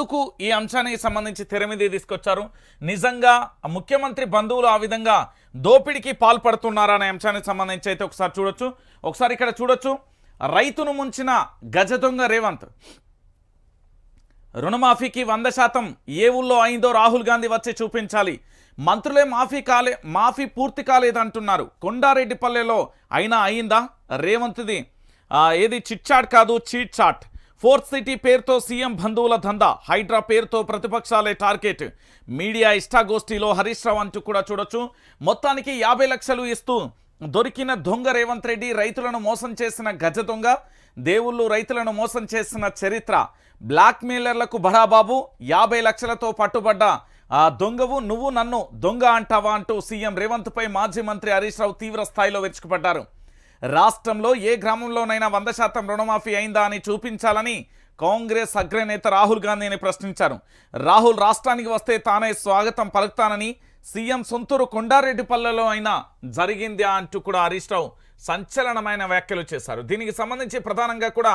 ఎందుకు ఈ అంశానికి సంబంధించి తెర మీద తీసుకొచ్చారు? నిజంగా ముఖ్యమంత్రి బంధువులు ఆ విధంగా దోపిడీకి పాల్పడుతున్నారా అనే అంశానికి సంబంధించి అయితే ఒకసారి చూడొచ్చు. ఒకసారి ఇక్కడ చూడొచ్చు. రైతును ముంచిన గజ దొంగ రేవంత్. రుణమాఫీకి వంద శాతం ఏ ఊళ్ళో అయిందో రాహుల్ గాంధీ వచ్చి చూపించాలి. మంత్రులే మాఫీ కాలే మాఫీ పూర్తి కాలేదంటున్నారు. కొండారెడ్డిపల్లెలో అయినా అయిందా? రేవంత్ది ఏది చిట్ చాట్ కాదు చీట్ చాట్. ఫోర్త్ సిటీ పేరుతో సీఎం బంధువుల దందా. హైడ్రా పేరుతో ప్రతిపక్షాలే టార్గెట్. మీడియా ఇష్టాగోష్ఠిలో హరీష్ రావు అంటూ కూడా చూడొచ్చు. మొత్తానికి యాభై లక్షలు ఇస్తూ దొరికిన దొంగ రేవంత్ రెడ్డి రైతులను మోసం చేసిన గజ దొంగ దేవుళ్ళు రైతులను మోసం చేసిన చరిత్ర. బ్లాక్ మెయిలర్లకు బడాబాబు యాభై లక్షలతో పట్టుబడ్డ ఆ దొంగవు నువ్వు నన్ను దొంగ అంటావా అంటూ సీఎం రేవంత్ పై మాజీ మంత్రి హరీష్ రావు తీవ్ర స్థాయిలో విరుచుకుపడ్డారు. రాష్ట్రంలో ఏ గ్రామంలోనైనా వంద శాతం రుణమాఫీ అయిందా అని చూపించాలని కాంగ్రెస్ అగ్రనేత రాహుల్ గాంధీని ప్రశ్నించారు. రాహుల్ రాష్ట్రానికి వస్తే తానే స్వాగతం పలుకుతానని సీఎం సొంతూరు కొండారెడ్డిపల్లెలో అయినా జరిగిందా అంటూ కూడా హరీష్ రావు సంచలనమైన వ్యాఖ్యలు చేశారు. దీనికి సంబంధించి ప్రధానంగా కూడా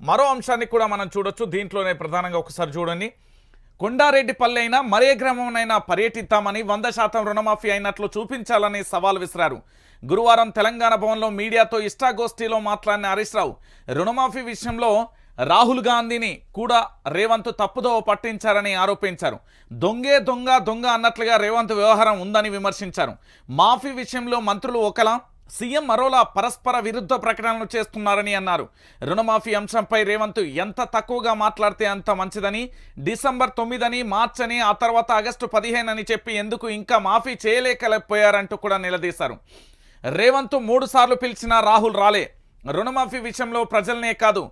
మరో అంశాన్ని కూడా మనం చూడొచ్చు. దీంట్లోనే ప్రధానంగా ఒకసారి చూడండి. కొండారెడ్డిపల్లి అయినా మరే గ్రామంనైనా పర్యటిద్దామని వంద శాతం రుణమాఫీ అయినట్లు చూపించాలని సవాల్ విసిరారు. గురువారం తెలంగాణ భవన్లో మీడియాతో ఇష్టాగోష్ఠిలో మాట్లాడిన హరీష్ రావు రుణమాఫీ విషయంలో రాహుల్ గాంధీని కూడా రేవంత్ తప్పుదో పట్టించారని ఆరోపించారు. దొంగే దొంగ దొంగ అన్నట్లుగా రేవంత్ వ్యవహారం ఉందని విమర్శించారు. మాఫీ విషయంలో మంత్రులు ఒకలా సీఎం మరోలా పరస్పర విరుద్ధ ప్రకటనలు చేస్తున్నారని అన్నారు. రుణమాఫీ అంశంపై రేవంత్ ఎంత తక్కువగా మాట్లాడితే అంత మంచిదని డిసెంబర్ తొమ్మిదని మార్చ్ అని ఆ తర్వాత ఆగస్టు పదిహేను అని చెప్పి ఎందుకు ఇంకా మాఫీ చేయలేకపోయారంటూ కూడా నిలదీశారు. రేవంత్ మూడు సార్లు పిలిచినా రాహుల్ రాలే. రుణమాఫీ విషయంలో ప్రజలనే కాదు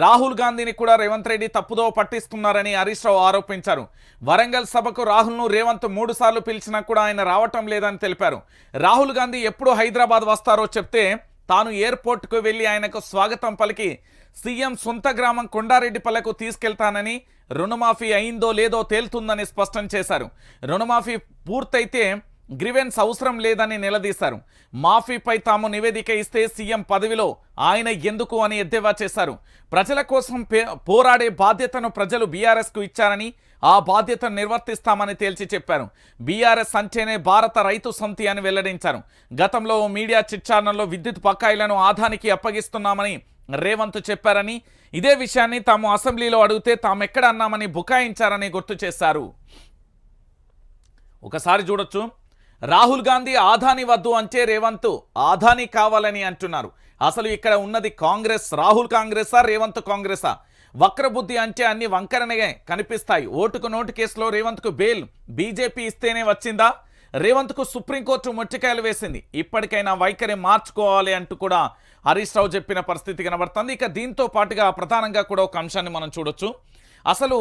రాహుల్ గాంధీని కూడా రేవంత్ రెడ్డి తప్పుదో పట్టిస్తున్నారని హరీష్ రావు ఆరోపించారు. వరంగల్ సభకు రాహుల్ను రేవంత్ మూడు సార్లు పిలిచినా కూడా ఆయన రావటం లేదని తెలిపారు. రాహుల్ గాంధీ ఎప్పుడు హైదరాబాద్ వస్తారో చెప్తే తాను ఎయిర్పోర్ట్కు వెళ్ళి ఆయనకు స్వాగతం పలికి సీఎం సొంత గ్రామం కొండారెడ్డిపల్లకు తీసుకెళ్తానని రుణమాఫీ అయిందో లేదో తేలుతుందని స్పష్టం చేశారు. రుణమాఫీ పూర్తయితే గ్రివెన్స్ అవసరం లేదని నిలదీశారు. మాఫీపై తాము నివేదిక ఇస్తే సీఎం పదవిలో ఆయన ఎందుకు అని ఎద్దేవా చేశారు. ప్రజల కోసం పే- పోరాడే బాధ్యతను ప్రజలు బీఆర్ఎస్కు ఇచ్చారని ఆ బాధ్యతను నిర్వర్తిస్తామని తేల్చి చెప్పారు. బీఆర్ఎస్ అంటేనే భారత రైతు సమితి అని వెల్లడించారు. గతంలో మీడియా చిచ్చారణలో విద్యుత్ బకాయిలను ఆదానికి అప్పగిస్తున్నామని రేవంత్ చెప్పారని ఇదే విషయాన్ని తాము అసెంబ్లీలో అడిగితే తామెక్కడ అన్నామని బుకాయించారని గుర్తు చేశారు. ఒకసారి చూడొచ్చు. రాహుల్ గాంధీ ఆధాని వద్దు అంటే రేవంత్ ఆధాని కావాలని అంటున్నారు. అసలు ఇక్కడ ఉన్నది కాంగ్రెస్ రాహుల్ కాంగ్రెసా రేవంత్ కాంగ్రెసా? వక్రబుద్ధి అంటే అన్ని వంకరనే కనిపిస్తాయి. ఓటుకు నోటు కేసులో రేవంత్కు బెయిల్ బీజేపీ ఇస్తేనే వచ్చిందా? రేవంత్కు సుప్రీంకోర్టు ముట్టికాయలు వేసింది. ఇప్పటికైనా వైఖరి మార్చుకోవాలి అంటూ కూడా హరీష్ రావు చెప్పిన పరిస్థితి కనబడుతుంది. ఇక దీంతో పాటుగా ప్రధానంగా కూడా ఒక అంశాన్ని మనం చూడొచ్చు. అసలు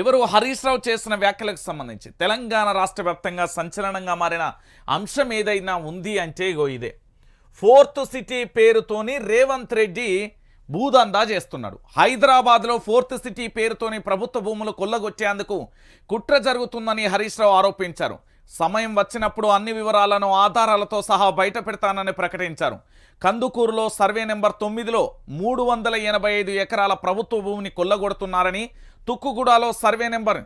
ఎవరు హరీష్ రావు చేసిన వ్యాఖ్యలకు సంబంధించి తెలంగాణ రాష్ట్ర వ్యాప్తంగా సంచలనంగా మారిన అంశం ఏదైనా ఉంది అంటే ఇగో ఇదే. ఫోర్త్ సిటీ పేరుతోని రేవంత్ రెడ్డి భూదందా చేస్తున్నాడు. హైదరాబాద్లో ఫోర్త్ సిటీ పేరుతోని ప్రభుత్వ భూములు కొల్లగొచ్చేందుకు కుట్ర జరుగుతుందని హరీష్ రావు ఆరోపించారు. సమయం వచ్చినప్పుడు అన్ని వివరాలను ఆధారాలతో సహా బయట పెడతానని ప్రకటించారు. కందుకూరులో సర్వే నెంబర్ తొమ్మిదిలో మూడు వందల ఎనభై ఐదు ఎకరాల ప్రభుత్వ భూమిని కొల్లగొడుతున్నారని తుక్కుగూడలో సర్వే నెంబర్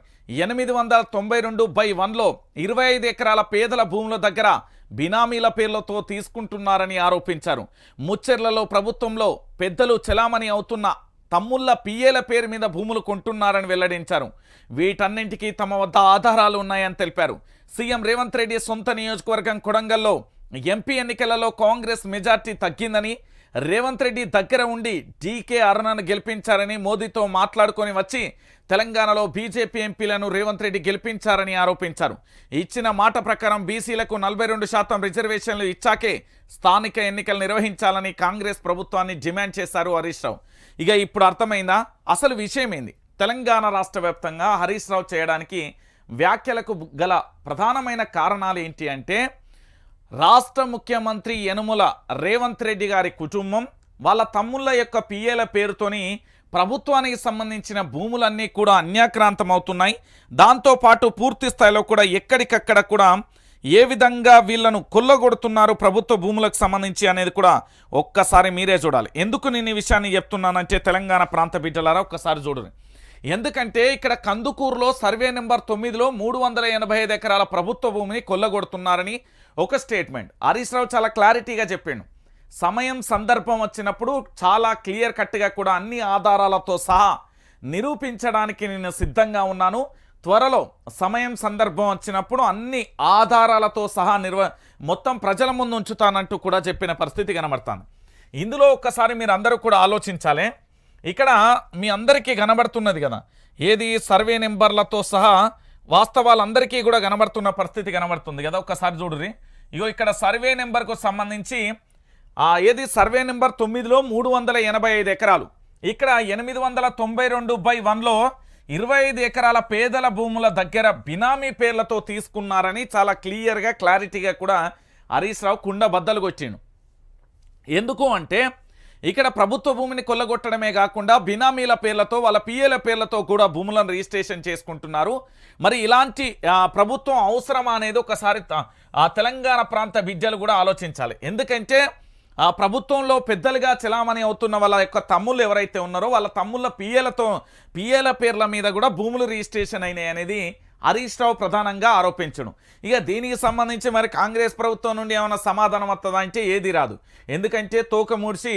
ఎనిమిది వందల తొంభై రెండు బై వన్లో ఇరవై ఐదు ఎకరాల పేదల భూముల దగ్గర బినామీల పేర్లతో తీసుకుంటున్నారని ఆరోపించారు. ముచ్చెర్లలో ప్రభుత్వంలో పెద్దలు చెలామణి అవుతున్న తమ్ముళ్ళ పిఏల పేరు మీద భూములు కొంటున్నారని వెల్లడించారు. వీటన్నింటికీ తమ వద్ద ఆధారాలు ఉన్నాయని తెలిపారు. సీఎం రేవంత్ రెడ్డి సొంత నియోజకవర్గం కొడంగల్లో ఎంపీ ఎన్నికలలో కాంగ్రెస్ మెజార్టీ తగ్గిందని రేవంత్ రెడ్డి దగ్గర ఉండి డీకే అరుణను గెలిపించారని మోదీతో మాట్లాడుకొని వచ్చి తెలంగాణలో బీజేపీ ఎంపీలను రేవంత్ రెడ్డి గెలిపించారని ఆరోపించారు. ఇచ్చిన మాట ప్రకారం బీసీలకు నలభై రెండు శాతం రిజర్వేషన్లు ఇచ్చాకే స్థానిక ఎన్నికలు నిర్వహించాలని కాంగ్రెస్ ప్రభుత్వాన్ని డిమాండ్ చేశారు హరీష్ రావు. ఇక ఇప్పుడు అర్థమైందా? అసలు విషయం ఏంది తెలంగాణ రాష్ట్ర వ్యాప్తంగా హరీష్ రావు చేయడానికి వ్యాఖ్యలకు గల ప్రధానమైన కారణాలు ఏంటి అంటే రాష్ట్ర ముఖ్యమంత్రి యనుమల రేవంత్ రెడ్డి గారి కుటుంబం వాళ్ళ తమ్ముళ్ళ యొక్క పిఏల పేరుతోని ప్రభుత్వానికి సంబంధించిన భూములన్నీ కూడా అన్యాక్రాంతం అవుతున్నాయి దాంతోపాటు పూర్తి స్థాయిలో కూడా ఎక్కడికక్కడ కూడా ఏ విధంగా వీళ్ళను కొల్లగొడుతున్నారు ప్రభుత్వ భూములకు సంబంధించి అనేది కూడా ఒక్కసారి మీరే చూడాలి. ఎందుకు నేను ఈ విషయాన్ని చెప్తున్నానంటే తెలంగాణ ప్రాంత బిడ్డలారా ఒక్కసారి చూడండి. ఎందుకంటే ఇక్కడ కందుకూరులో సర్వే నెంబర్ తొమ్మిదిలో మూడు వందల ఎనభై ఐదు ఎకరాల ప్రభుత్వ భూమిని కొల్లగొడుతున్నారని ఒక స్టేట్మెంట్. హరీష్ రావు చాలా క్లారిటీగా చెప్పాను సమయం సందర్భం వచ్చినప్పుడు చాలా క్లియర్ కట్గా కూడా అన్ని ఆధారాలతో సహా నిరూపించడానికి నేను సిద్ధంగా ఉన్నాను. త్వరలో సమయం సందర్భం వచ్చినప్పుడు అన్ని ఆధారాలతో సహా నిర్వ మొత్తం ప్రజల ముందు ఉంచుతానంటూ కూడా చెప్పిన పరిస్థితి కనబడతాను. ఇందులో ఒక్కసారి మీరు అందరూ కూడా ఆలోచించాలి. ఇక్కడ మీ అందరికీ కనబడుతున్నది కదా. ఏది సర్వే నెంబర్లతో సహా వాస్తవాలందరికీ కూడా కనబడుతున్న పరిస్థితి కనబడుతుంది కదా. ఒక్కసారి చూడుర్రి. ఇగో ఇక్కడ సర్వే నెంబర్కు సంబంధించి ఆ ఏది సర్వే నెంబర్ తొమ్మిదిలో మూడు వందల ఎనభై ఐదు ఎకరాలు. ఇక్కడ ఎనిమిది వందల తొంభై రెండు బై వన్లో ఇరవై ఐదు ఎకరాల పేదల భూముల దగ్గర బినామీ పేర్లతో తీసుకున్నారని చాలా క్లియర్గా క్లారిటీగా కూడా హరీష్ రావు కుండ బద్దలు కొట్టిండు ఎందుకు అంటే ఇక్కడ ప్రభుత్వ భూమిని కొల్లగొట్టడమే కాకుండా బినామీల పేర్లతో వాళ్ళ పిఏల పేర్లతో కూడా భూములను రిజిస్ట్రేషన్ చేసుకుంటున్నారు. మరి ఇలాంటి ప్రభుత్వం అవసరమా అనేది ఒకసారి ఆ తెలంగాణ ప్రాంత విద్యలు కూడా ఆలోచించాలి. ఎందుకంటే ఆ ప్రభుత్వంలో పెద్దలుగా చలామణి అవుతున్న వాళ్ళ యొక్క తమ్ముళ్ళు ఎవరైతే ఉన్నారో వాళ్ళ తమ్ముళ్ళ పిఏలతో పిఏల పేర్ల మీద కూడా భూములు రిజిస్ట్రేషన్ అయినాయి అనేది హరీష్ రావు ప్రధానంగా ఆరోపించడం ఇక దీనికి సంబంధించి మరి కాంగ్రెస్ ప్రభుత్వం నుండి ఏమైనా సమాధానం వస్తుందా అంటే ఏది రాదు. ఎందుకంటే తోక ముడిసి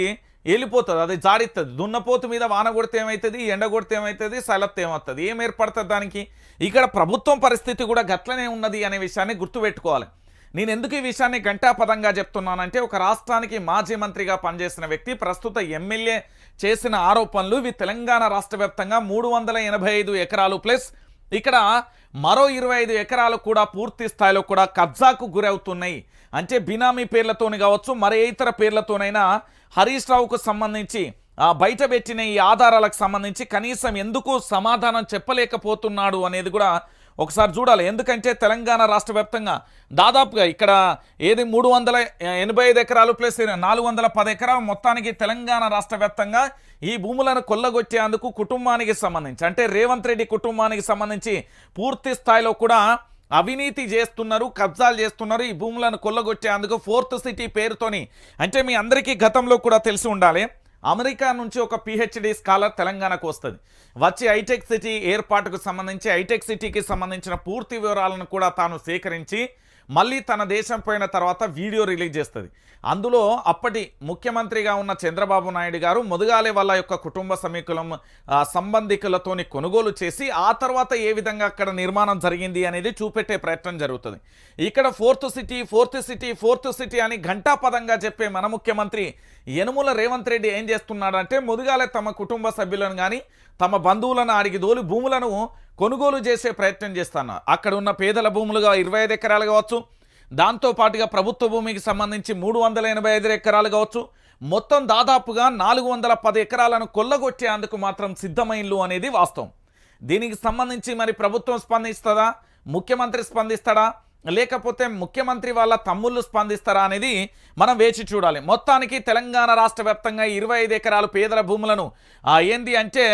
వెళ్ళిపోతుంది అది జాడిస్తుంది దున్నపోతు మీద వాన కొడితే ఏమవుతుంది ఎండ కొడితే ఏమవుతుంది సలత్ ఏమవుతుంది ఏం ఏర్పడుతుంది దానికి? ఇక్కడ ప్రభుత్వం పరిస్థితి కూడా గట్లనే ఉన్నది అనే విషయాన్ని గుర్తుపెట్టుకోవాలి. నేను ఎందుకు ఈ విషయాన్ని గంటాపదంగా చెప్తున్నానంటే ఒక రాష్ట్రానికి మాజీ మంత్రిగా పనిచేసిన వ్యక్తి ప్రస్తుత ఎమ్మెల్యే చేసిన ఆరోపణలు ఇవి తెలంగాణ రాష్ట్ర వ్యాప్తంగా మూడు వందల ఎనభై ఐదు ఎకరాలు ప్లస్ ఇక్కడ మరో ఇరవై ఐదు ఎకరాలు కూడా పూర్తి స్థాయిలో కూడా కబ్జాకు గురవుతున్నాయి. అంటే బినామీ పేర్లతోని కావచ్చు మరే ఇతర పేర్లతోనైనా హరీష్ రావుకు సంబంధించి బయటపెట్టిన బయట పెట్టిన ఈ ఆధారాలకు సంబంధించి కనీసం ఎందుకు సమాధానం చెప్పలేకపోతున్నాడు అనేది కూడా ఒకసారి చూడాలి. ఎందుకంటే తెలంగాణ రాష్ట్ర వ్యాప్తంగా దాదాపుగా ఇక్కడ ఏది మూడు వందల ఎనభై ఐదు ఎకరాలు ప్లస్ నాలుగు వందల పది ఎకరాలు మొత్తానికి తెలంగాణ రాష్ట్ర వ్యాప్తంగా ఈ భూములను కొల్లగొట్టేందుకు కుటుంబానికి సంబంధించి అంటే రేవంత్ రెడ్డి కుటుంబానికి సంబంధించి పూర్తి స్థాయిలో కూడా అవినీతి చేస్తున్నారు కబ్జాలు చేస్తున్నారు. ఈ భూములను కొల్లగొట్టేందుకు ఫోర్త్ సిటీ పేరుతోని అంటే మీ అందరికీ గతంలో కూడా తెలిసి ఉండాలి. అమెరికా నుంచి ఒక పిహెచ్డి స్కాలర్ తెలంగాణకు వస్తుంది. వచ్చి హైటెక్ సిటీ ఏర్పాటుకు సంబంధించి హైటెక్ సిటీకి సంబంధించిన పూర్తి వివరాలను కూడా తాను సేకరించి మళ్ళీ తన దేశం పోయిన తర్వాత వీడియో రిలీజ్ చేస్తుంది. అందులో అప్పటి ముఖ్యమంత్రిగా ఉన్న చంద్రబాబు నాయుడు గారు ముదుగాలే వాళ్ళ యొక్క కుటుంబ సమీకులం సంబంధికులతోని కొనుగోలు చేసి ఆ తర్వాత ఏ విధంగా అక్కడ నిర్మాణం జరిగింది అనేది చూపెట్టే ప్రయత్నం జరుగుతుంది. ఇక్కడ fourth city fourth city fourth city అని ఘంటాపదంగా చెప్పే మన ముఖ్యమంత్రి యనుమల రేవంత్ రెడ్డి ఏం చేస్తున్నాడంటే ముదుగాలే తమ కుటుంబ సభ్యులను కానీ తమ బంధువులను అడిగి దోలి భూములను కొనుగోలు చేసే ప్రయత్నం చేస్తాను? అక్కడ ఉన్న పేదల భూములుగా ఇరవై ఐదు ఎకరాలు కావచ్చు దాంతోపాటుగా ప్రభుత్వ భూమికి సంబంధించి మూడు వందల ఎనభై ఐదు ఎకరాలు కావచ్చు మొత్తం దాదాపుగా నాలుగు వందల పది ఎకరాలను కొల్లగొట్టేందుకు మాత్రం సిద్ధమైన్లు అనేది వాస్తవం. దీనికి సంబంధించి మరి ప్రభుత్వం స్పందిస్తుందా? ముఖ్యమంత్రి స్పందిస్తాడా? లేకపోతే ముఖ్యమంత్రి వాళ్ళ తమ్ముళ్ళు స్పందిస్తారా అనేది మనం వేచి చూడాలి. మొత్తానికి తెలంగాణ రాష్ట్ర వ్యాప్తంగా ఇరవై ఐదు ఎకరాలు పేదల భూములను ఏంది అంటే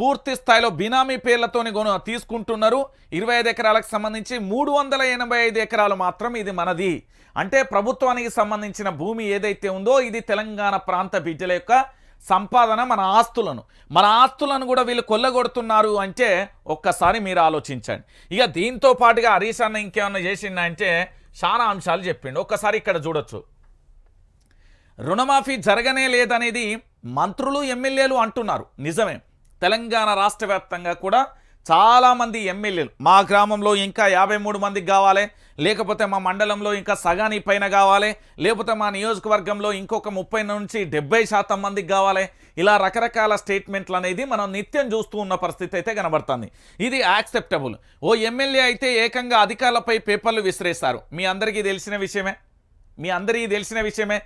పూర్తి స్థాయిలో బినామీ పేర్లతోని తీసుకుంటున్నారు. ఇరవై ఐదు ఎకరాలకు సంబంధించి మూడు వందల ఎనభై ఐదు ఎకరాలు మాత్రం ఇది మనది. అంటే ప్రభుత్వానికి సంబంధించిన భూమి ఏదైతే ఉందో ఇది తెలంగాణ ప్రాంత బిడ్డల యొక్క సంపాదన మన ఆస్తులను. మన ఆస్తులను కూడా వీళ్ళు కొల్లగొడుతున్నారు అంటే ఒక్కసారి మీరు ఆలోచించండి. ఇక దీంతో పాటుగా హరీష్ అన్న ఇంకేమన్నా చేసిందంటే చాలా అంశాలు చెప్పిండు. ఒక్కసారి ఇక్కడ చూడొచ్చు. రుణమాఫీ జరగనే లేదనేది మంత్రులు ఎమ్మెల్యేలు అంటున్నారు. నిజమే. తెలంగాణ రాష్ట్ర వ్యాప్తంగా కూడా చాలామంది ఎమ్మెల్యేలు మా గ్రామంలో ఇంకా యాభై మూడు మందికి కావాలి లేకపోతే మా మండలంలో ఇంకా సగాని పైన కావాలి లేకపోతే మా నియోజకవర్గంలో ఇంకొక ముప్పై నుంచి డెబ్బై శాతం మందికి కావాలి. ఇలా రకరకాల స్టేట్మెంట్లు అనేది మనం నిత్యం చూస్తూ ఉన్న పరిస్థితి అయితే కనబడుతుంది. ఇది యాక్సెప్టబుల్ ఓ ఎమ్మెల్యే అయితే ఏకంగా అధికారులపై పేపర్లు విసిరేస్తారు. మీ అందరికీ తెలిసిన విషయమే. మీ అందరికీ తెలిసిన విషయమే.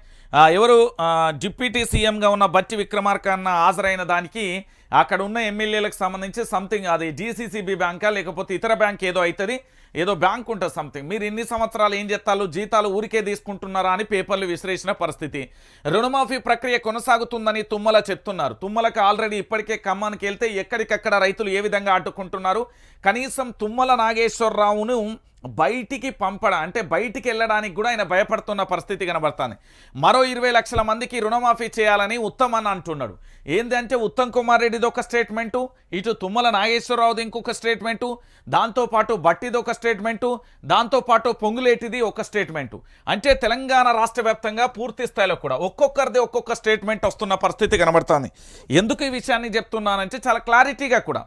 ఎవరు డిప్యూటీ సీఎంగా ఉన్న బట్టి విక్రమార్క అన్న హాజరైన దానికి అక్కడ ఉన్న ఎమ్మెల్యేలకు సంబంధించి సంథింగ్ అది జీసీసీబీ బ్యాంకా లేకపోతే ఇతర బ్యాంక్ ఏదో అవుతుంది ఏదో బ్యాంక్ ఉంటుంది సంథింగ్ మీరు ఇన్ని సంవత్సరాలు ఏం చేస్తారు జీతాలు ఊరికే తీసుకుంటున్నారా అని పేపర్లు విశ్లేషణ పరిస్థితి. రుణమాఫీ ప్రక్రియ కొనసాగుతుందని తుమ్మల చెప్తున్నారు. తుమ్మలకు ఆల్రెడీ ఇప్పటికే ఖమ్మానికి వెళ్తే ఎక్కడికక్కడ రైతులు ఏ విధంగా అడ్డుకుంటున్నారు? కనీసం తుమ్మల నాగేశ్వరరావును బయటికి పంపడం అంటే బయటికి వెళ్ళడానికి కూడా ఆయన భయపడుతున్న పరిస్థితి కనబడుతుంది. మరో ఇరవై లక్షల మందికి రుణమాఫీ చేయాలని ఉత్తమ్ అని అంటున్నాడు ఏంటంటే ఉత్తమ్ కుమార్ రెడ్డిది ఒక స్టేట్మెంటు ఇటు తుమ్మల నాగేశ్వరరావుది ఇంకొక స్టేట్మెంటు దాంతోపాటు బట్టిది ఒక స్టేట్మెంటు దాంతోపాటు పొంగులేటిది ఒక స్టేట్మెంటు. అంటే తెలంగాణ రాష్ట్ర పూర్తి స్థాయిలో కూడా ఒక్కొక్కరిది ఒక్కొక్క స్టేట్మెంట్ వస్తున్న పరిస్థితి కనబడుతుంది. ఎందుకు ఈ విషయాన్ని చెప్తున్నానంటే చాలా క్లారిటీగా కూడా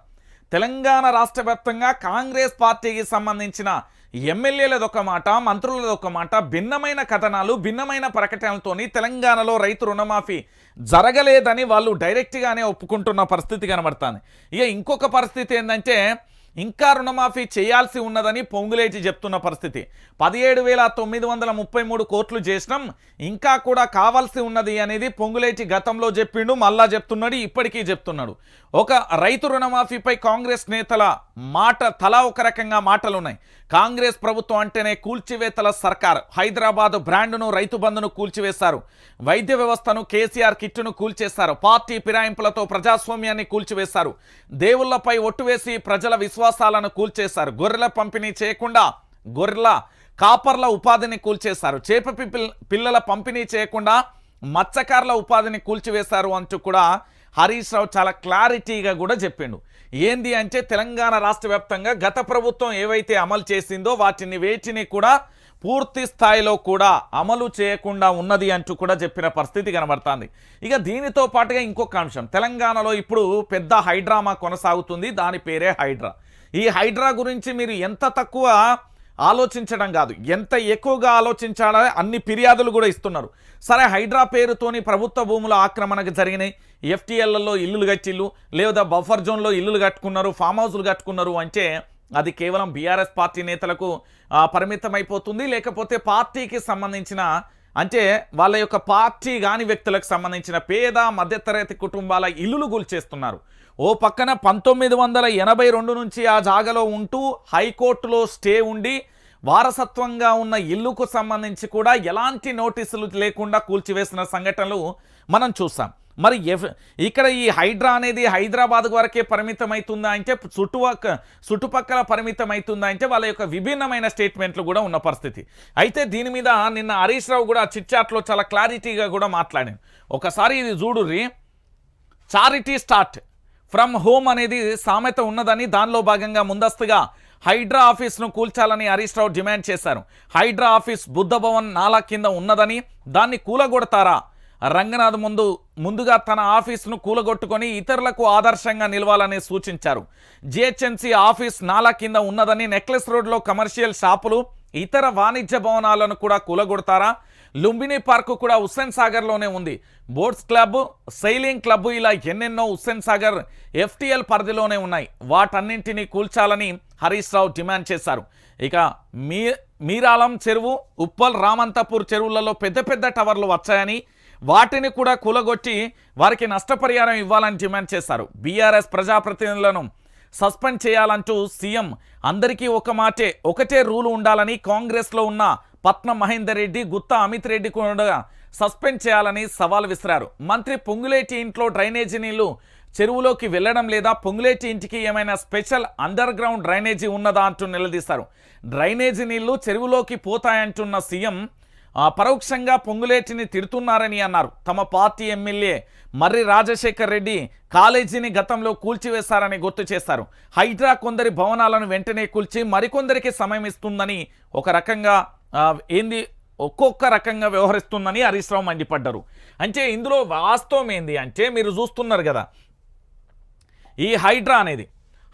తెలంగాణ రాష్ట్ర కాంగ్రెస్ పార్టీకి సంబంధించిన ఎమ్మెల్యేలది ఒక మాట మంత్రులది ఒక మాట భిన్నమైన కథనాలు భిన్నమైన ప్రకటనలతోని తెలంగాణలో రైతు రుణమాఫీ జరగలేదని వాళ్ళు డైరెక్ట్గానే ఒప్పుకుంటున్న పరిస్థితి కనబడుతుంది. ఇక ఇంకొక పరిస్థితి ఏంటంటే ఇంకా రుణమాఫీ చేయాల్సి ఉన్నదని పొంగులేచి చెప్తున్న పరిస్థితి. పదిహేడు వేల తొమ్మిది వందల ముప్పై మూడు కోట్లు చేసినాం ఇంకా కూడా కావాల్సి ఉన్నది అనేది పొంగులేచి గతంలో చెప్పిండు మళ్ళా చెప్తున్నాడు ఇప్పటికీ చెప్తున్నాడు. ఒక రైతు రుణమాఫీపై కాంగ్రెస్ నేతల మాట తలా ఒక రకంగా మాటలున్నాయి. కాంగ్రెస్ ప్రభుత్వం అంటేనే కూల్చివేతల సర్కార్. హైదరాబాద్ బ్రాండ్ను రైతు బంధును కూల్చివేశారు. వైద్య వ్యవస్థను కేసీఆర్ కిట్టును కూల్చేశారు. పార్టీ ఫిరాయింపులతో ప్రజాస్వామ్యాన్ని కూల్చివేశారు. దేవుళ్ళపై ఒట్టు వేసి ప్రజల విశ్వాసాలను కూల్చేశారు. గొర్రెల పంపిణీ చేయకుండా గొర్రెల కాపర్ల ఉపాధిని కూల్చేశారు. చేప పిల్లల పంపిణీ చేయకుండా మత్స్యకారుల ఉపాధిని కూల్చివేశారు అంటూ కూడా హరీష్ రావు చాలా క్లారిటీగా కూడా చెప్పిండు. ఏంది అంటే తెలంగాణ రాష్ట్ర వ్యాప్తంగా గత ప్రభుత్వం ఏవైతే అమలు చేసిందో వాటిని వేటిని కూడా పూర్తి స్థాయిలో కూడా అమలు చేయకుండా ఉన్నది అంటూ కూడా చెప్పిన పరిస్థితి కనబడుతుంది. ఇక దీనితో పాటుగా ఇంకొక అంశం. తెలంగాణలో ఇప్పుడు పెద్ద హైడ్రామా కొనసాగుతుంది. దాని పేరే హైడ్రా. ఈ హైడ్రా గురించి మీరు ఎంత తక్కువ ఆలోచించడం కాదు. ఎంత ఎక్కువగా ఆలోచించాలని అన్ని ఫిర్యాదులు కూడా ఇస్తున్నారు. సరే హైడ్రా పేరుతోని ప్రభుత్వ భూముల ఆక్రమణకు జరిగినాయి. ఎఫ్టీఎల్లలో ఇల్లులు కట్టిల్లు లేదా బఫర్ జోన్లో ఇల్లులు కట్టుకున్నారు ఫామ్ హౌస్లు కట్టుకున్నారు అంటే అది కేవలం బీఆర్ఎస్ పార్టీ నేతలకు పరిమితమైపోతుంది. లేకపోతే పార్టీకి సంబంధించిన అంటే వాళ్ళ యొక్క పార్టీ కాని వ్యక్తులకు సంబంధించిన పేద మధ్యతరగతి కుటుంబాల ఇల్లులు గుల్చేస్తున్నారు ఓ పక్కన పంతొమ్మిది వందల ఎనభై రెండు నుంచి ఆ జాగలో ఉంటూ హైకోర్టులో స్టే ఉండి వారసత్వంగా ఉన్న ఇల్లుకు సంబంధించి కూడా ఎలాంటి నోటీసులు లేకుండా కూల్చివేసిన సంఘటనలు మనం చూసాం. మరి ఎఫ్ ఇక్కడ ఈ హైడ్రా అనేది హైదరాబాద్ వరకే పరిమితమవుతుందా అంటే చుట్టుపక్క చుట్టుపక్కల పరిమితం అవుతుందా అంటే వాళ్ళ యొక్క విభిన్నమైన స్టేట్మెంట్లు కూడా ఉన్న పరిస్థితి. అయితే దీని మీద నిన్న హరీష్ రావు కూడా చిట్చాట్లో చాలా క్లారిటీగా కూడా మాట్లాడాను ఒకసారి ఇది చూడుర్రి. Charity start. ఫ్రమ్ హోమ్ అనేది సామెత ఉన్నదని దానిలో భాగంగా ముందస్తుగా హైడ్రా ఆఫీస్ను కూల్చాలని హరీష్ రావు డిమాండ్ చేశారు. హైడ్రా ఆఫీస్ బుద్ధ భవన్ నాలా కింద ఉన్నదని దాన్ని కూలగొడతారా? రంగనాథ్ ముందు ముందుగా తన ఆఫీసును కూలగొట్టుకొని ఇతరులకు ఆదర్శంగా నిలవాలని సూచించారు. జిహెచ్ఎంసీ ఆఫీస్ నాలా కింద ఉన్నదని నెక్లెస్ రోడ్లో కమర్షియల్ షాపులు ఇతర వాణిజ్య భవనాలను కూడా కూలగొడతారా? లుంబిని పార్కు కూడా హుస్సేన్ సాగర్లోనే ఉంది. బోట్స్ క్లబ్ సైలింగ్ క్లబ్ ఇలా ఎన్నెన్నో హుస్సేన్ సాగర్ ఎఫ్టీఎల్ పరిధిలోనే ఉన్నాయి. వాటన్నింటినీ కూల్చాలని హరీష్ రావు డిమాండ్ చేశారు. ఇక మీ మీరాలం చెరువు ఉప్పల్ రామంతపూర్ చెరువులలో పెద్ద పెద్ద టవర్లు వచ్చాయని వాటిని కూడా కూలగొట్టి వారికి నష్టపరిహారం ఇవ్వాలని డిమాండ్ చేశారు. బీఆర్ఎస్ ప్రజాప్రతినిధులను సస్పెండ్ చేయాలంటూ సీఎం అందరికీ ఒక మాటే ఒకటే రూలు ఉండాలని కాంగ్రెస్లో ఉన్న పట్నం మహేందర్ రెడ్డి గుత్తా అమిత్ రెడ్డి కూడా సస్పెండ్ చేయాలని సవాల్ విసిరారు. మంత్రి పొంగులేటి ఇంట్లో డ్రైనేజీ నీళ్ళు చెరువులోకి వెళ్ళడం లేదా పొంగులేటి ఇంటికి ఏమైనా స్పెషల్ అండర్ గ్రౌండ్ డ్రైనేజీ ఉన్నదా అంటూ నిలదీశారు. డ్రైనేజీ నీళ్ళు చెరువులోకి పోతాయంటున్న సీఎం పరోక్షంగా పొంగులేటిని తిడుతున్నారని అన్నారు. తమ పార్టీ ఎమ్మెల్యే మర్రి రాజశేఖర్ రెడ్డి కాలేజీని గతంలో కూల్చివేశారని గుర్తు చేశారు. హైడ్రా కొందరి భవనాలను వెంటనే కూల్చి మరికొందరికి సమయం ఇస్తుందని ఒక రకంగా ఏంది? ఒక్కొక్క రకంగా వ్యవహరిస్తుందని హరీష్ రావు మండిపడ్డారు. అంటే ఇందులో వాస్తవం ఏంది అంటే మీరు చూస్తున్నారు కదా ఈ హైడ్రా అనేది.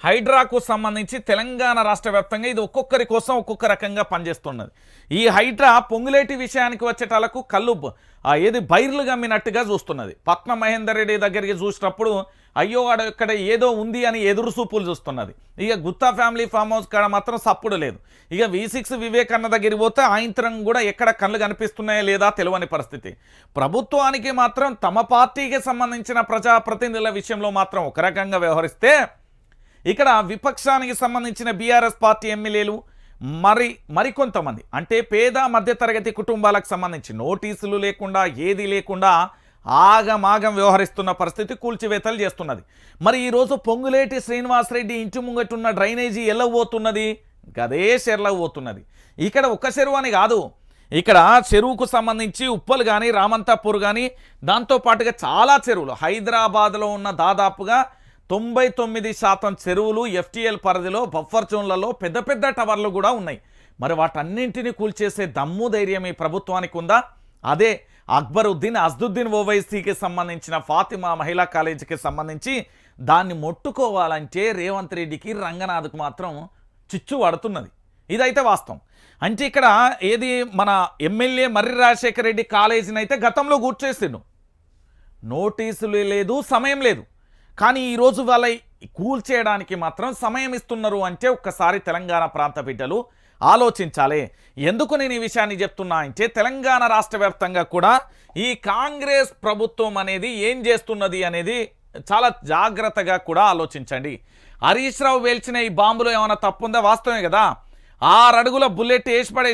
హైడ్రాకు సంబంధించి తెలంగాణ రాష్ట్ర వ్యాప్తంగా ఇది ఒక్కొక్కరి కోసం ఒక్కొక్క రకంగా పనిచేస్తున్నది. ఈ హైడ్రా పొంగులేటి విషయానికి వచ్చేటాలకు కళ్ళు ఏది బైర్లు గమ్మినట్టుగా చూస్తున్నది. పద్మ మహేందర్ రెడ్డి దగ్గరికి చూసినప్పుడు అయ్యో వాడు ఇక్కడ ఏదో ఉంది అని ఎదురు చూపులు చూస్తున్నది. ఇక గుత్తా ఫ్యామిలీ ఫామ్ హౌస్ కాడ మాత్రం సప్పుడు లేదు. ఇక వి సిక్స్ వివేకన్న దగ్గరికి పోతే ఆయంత్రం కూడా ఎక్కడ కళ్ళు కనిపిస్తున్నాయా లేదా తెలియని పరిస్థితి. ప్రభుత్వానికి మాత్రం తమ పార్టీకి సంబంధించిన ప్రజాప్రతినిధుల విషయంలో మాత్రం ఒక రకంగా వ్యవహరిస్తే ఇక్కడ విపక్షానికి సంబంధించిన బీఆర్ఎస్ పార్టీ ఎమ్మెల్యేలు మరి మరికొంతమంది. అంటే పేద మధ్యతరగతి కుటుంబాలకు సంబంధించి నోటీసులు లేకుండా ఏది లేకుండా ఆగమాగం వ్యవహరిస్తున్న పరిస్థితి కూల్చివేతలు చేస్తున్నది. మరి ఈరోజు పొంగులేటి శ్రీనివాసరెడ్డి ఇంటి ముంగటున్న డ్రైనేజీ ఎల్లబోతున్నది గదే చెరువులకు పోతున్నది ఇక్కడ ఒక్క చెరువు అని కాదు. ఇక్కడ చెరువుకు సంబంధించి ఉప్పలు కానీ రామంతాపూర్ కానీ దాంతోపాటుగా చాలా చెరువులు. హైదరాబాద్లో ఉన్న దాదాపుగా తొంభై తొమ్మిది శాతం చెరువులు ఎఫ్టీఎల్ పరిధిలో బఫర్ జోన్లలో పెద్ద పెద్ద టవర్లు కూడా ఉన్నాయి. మరి వాటన్నింటినీ కూల్చేసే దమ్ము ధైర్యం ఈ ప్రభుత్వానికి ఉందా? అదే అక్బరుద్దీన్ అజ్దుద్దీన్ ఓవైసీకి సంబంధించిన ఫాతిమా మహిళా కాలేజీకి సంబంధించి దాన్ని ముట్టుకోవాలంటే రేవంత్ రెడ్డికి రంగనాథ్కు మాత్రం చిచ్చు పడుతున్నది. ఇదైతే వాస్తవం. అంటే ఇక్కడ ఏది మన ఎమ్మెల్యే మర్రి రాజశేఖర రెడ్డి కాలేజీని అయితే గతంలో కూర్చేసిండు నోటీసులు లేదు సమయం లేదు. కానీ ఈరోజు వాళ్ళ కూల్చేయడానికి మాత్రం సమయం ఇస్తున్నారు అంటే ఒక్కసారి తెలంగాణ ప్రాంత బిడ్డలు ఆలోచించాలి. ఎందుకు నేను ఈ విషయాన్ని చెప్తున్నా అంటే తెలంగాణ రాష్ట్ర వ్యాప్తంగా కూడా ఈ కాంగ్రెస్ ప్రభుత్వం అనేది ఏం చేస్తున్నది అనేది చాలా జాగ్రత్తగా కూడా ఆలోచించండి. హరీష్ రావు వేల్చిన ఈ బాంబులో ఏమైనా తప్పుందా? వాస్తవమే కదా. ఆరు అడుగుల బుల్లెట్ వేసి